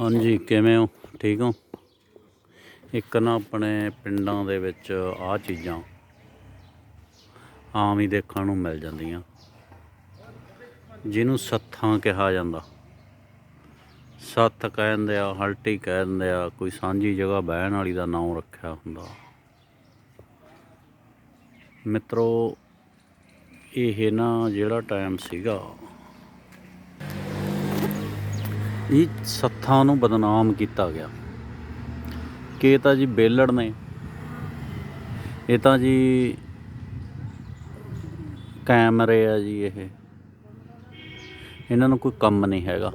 ਹਾਂਜੀ, ਕਿਵੇਂ ਹੋ? ਠੀਕ ਹੋ? ਇੱਕ ਨਾ ਆਪਣੇ ਪਿੰਡਾਂ ਦੇ ਵਿੱਚ ਆ ਚੀਜ਼ਾਂ ਆਮ ਹੀ ਦੇਖਣ ਨੂੰ ਮਿਲ ਜਾਂਦੀਆਂ। ਜਿਹਨੂੰ ਸੱਥਾਂ ਕਿਹਾ ਜਾਂਦਾ। ਸੱਥ ਕਹਿੰਦੇ ਆ, ਹਲਟੀ ਕਹਿੰਦੇ ਆ, ਕੋਈ ਸਾਂਝੀ ਜਗ੍ਹਾ ਬਹਿਣ ਵਾਲੀ ਦਾ ਨਾਮ ਰੱਖਿਆ ਹੁੰਦਾ। ਮਿੱਤਰੋ, ਇਹ ਨਾ ਜਿਹੜਾ ਟਾਈਮ ਸੀਗਾ ਇਹ ਸੱਥਾਂ ਨੂੰ ਬਦਨਾਮ ਕੀਤਾ ਗਿਆ। ਕਿ ਇਹ ਤਾਂ ਜੀ ਬੇਲੜ ਨੇ। ਇਹ ਤਾਂ ਜੀ ਕੈਮਰੇ ਆ ਜੀ ਇਹ। ਇਹਨਾਂ ਨੂੰ ਕੋਈ ਕੰਮ ਨਹੀਂ ਹੈਗਾ।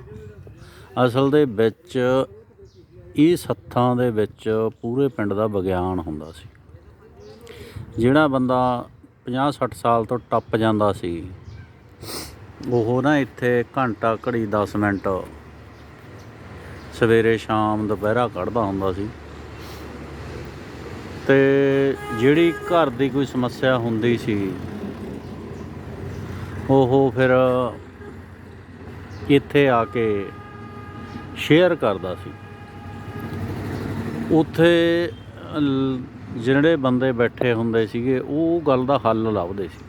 ਅਸਲ ਦੇ ਵਿੱਚ ਇਹ ਸੱਥਾਂ ਦੇ ਵਿੱਚ ਪੂਰੇ ਪਿੰਡ ਦਾ ਵਿਗਿਆਨ ਹੁੰਦਾ ਸੀ। ਜਿਹੜਾ ਬੰਦਾ 50 60 ਸਾਲ ਤੋਂ ਟੱਪ ਜਾਂਦਾ ਸੀ, ਉਹ ਨਾ ਇੱਥੇ ਘੰਟਾ ਘੜੀ 10 ਮਿੰਟ ਸਵੇਰੇ ਸ਼ਾਮ ਦੁਪਹਿਰਾ ਕੱਢਦਾ ਹੁੰਦਾ ਸੀ। ਤੇ ਜਿਹੜੀ ਘਰ ਦੀ ਕੋਈ ਸਮੱਸਿਆ ਹੁੰਦੀ ਸੀ, ਉਹ ਫਿਰ ਇੱਥੇ ਆ ਕੇ ਸ਼ੇਅਰ ਕਰਦਾ ਸੀ। ਉੱਥੇ ਜਿਹੜੇ ਬੰਦੇ ਬੈਠੇ ਹੁੰਦੇ ਸੀਗੇ, ਉਹ ਗੱਲ ਦਾ ਹੱਲ ਲੱਭਦੇ ਸੀ।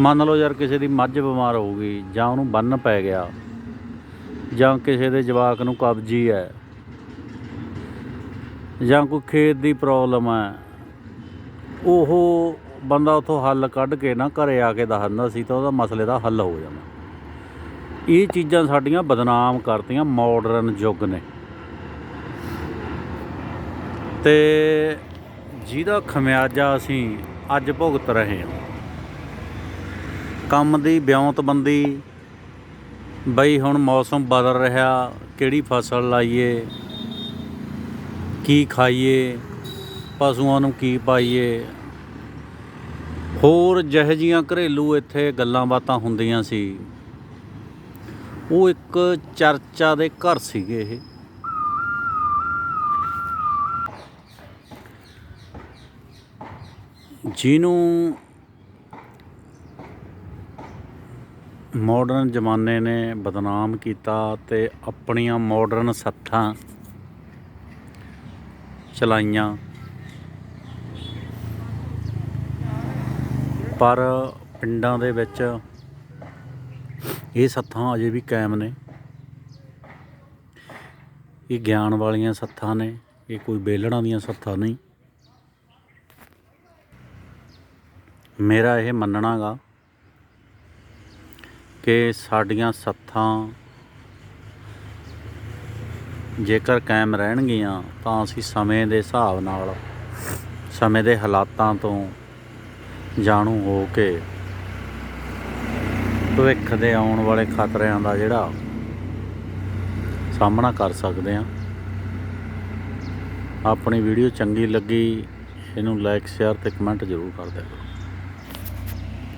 ਮੰਨ ਲਓ ਯਾਰ ਕਿਸੇ ਦੀ ਮੱਝ ਬਿਮਾਰ ਹੋ ਗਈ ਜਾਂ ਉਹਨੂੰ ਬੰਨ ਪੈ ਗਿਆ ਜਾਂ ਕਿਸੇ ਦੇ ਜਵਾਕ ਨੂੰ ਕਬਜੀ ਹੈ, ਜਾਂ ਕੋਈ ਖੇਤ ਦੀ ਪ੍ਰੋਬਲਮ ਹੈ, ਉਹ ਬੰਦਾ ਉਥੋਂ ਹੱਲ ਕੱਢ ਕੇ ਨਾ ਘਰੇ ਆ ਕੇ ਦੱਸ ਦਿੰਦਾ ਸੀ ਤਾਂ ਉਹਦਾ ਮਸਲੇ ਦਾ ਹੱਲ ਹੋ ਜਾਂਦਾ। ਇਹ ਚੀਜ਼ਾਂ ਸਾਡੀਆਂ ਬਦਨਾਮ ਕਰਤੀਆਂ ਮਾਡਰਨ ਯੁੱਗ ਨੇ। ਤੇ ਜਿਹਦਾ ਖਮਿਆਜਾ ਅਸੀਂ ਅੱਜ ਭੁਗਤ ਰਹੇ ਹਾਂ, ਕੰਮ ਦੀ ਵਿਉਂਤਬੰਦੀ ਬਈ ਹੁਣ ਮੌਸਮ ਬਦਲ ਰਿਹਾ, ਕਿਹੜੀ ਫਸਲ ਲਾਈਏ, ਕੀ ਖਾਈਏ, ਪਸ਼ੂਆਂ ਨੂੰ ਕੀ ਪਾਈਏ। ਹੋਰ ਜਿਹੋ ਜਿਹੀਆਂ ਘਰੇਲੂ ਇੱਥੇ ਗੱਲਾਂ ਬਾਤਾਂ ਹੁੰਦੀਆਂ ਸੀ। ਉਹ ਇੱਕ ਚਰਚਾ ਦੇ ਘਰ ਸੀਗੇ ਇਹ। ਜਿਹਨੂੰ ਮਾਡਰਨ ਜ਼ਮਾਨੇ ਨੇ ਬਦਨਾਮ ਕੀਤਾ ਤੇ ਆਪਣੀਆਂ ਮਾਡਰਨ ਸੱਥਾਂ ਚਲਾਈਆਂ। ਪਰ ਪਿੰਡਾਂ ਦੇ ਵਿੱਚ ਇਹ ਸੱਥਾਂ ਅਜੇ ਵੀ ਕਾਇਮ ਨੇ। ਇਹ ਗਿਆਨ ਵਾਲੀਆਂ ਸੱਥਾਂ ਨੇ, ਇਹ ਕੋਈ ਬੇਲੜਾਂ ਦੀਆਂ ਸੱਥਾਂ ਨਹੀਂ। ਮੇਰਾ ਇਹ ਮੰਨਣਾਗਾ ਕਿ ਸਾਡੀਆਂ ਸੱਥਾਂ ਜੇਕਰ ਕਾਇਮ ਰਹਿਣਗੀਆਂ, ਤਾਂ ਅਸੀਂ ਸਮੇਂ ਦੇ ਹਿਸਾਬ ਨਾਲ, ਸਮੇਂ ਦੇ ਹਾਲਾਤਾਂ ਤੋਂ ਜਾਣੂ ਹੋ ਕੇ ਭਵਿੱਖ ਦੇ ਆਉਣ ਵਾਲੇ ਖਤਰਿਆਂ ਦਾ ਜਿਹੜਾ ਸਾਹਮਣਾ ਕਰ ਸਕਦੇ ਹਾਂ। ਆਪਣੀ ਵੀਡੀਓ ਚੰਗੀ ਲੱਗੀ, ਇਹਨੂੰ ਲਾਈਕ ਸ਼ੇਅਰ ਤੇ ਕਮੈਂਟ ਜ਼ਰੂਰ ਕਰ ਦਿਓ।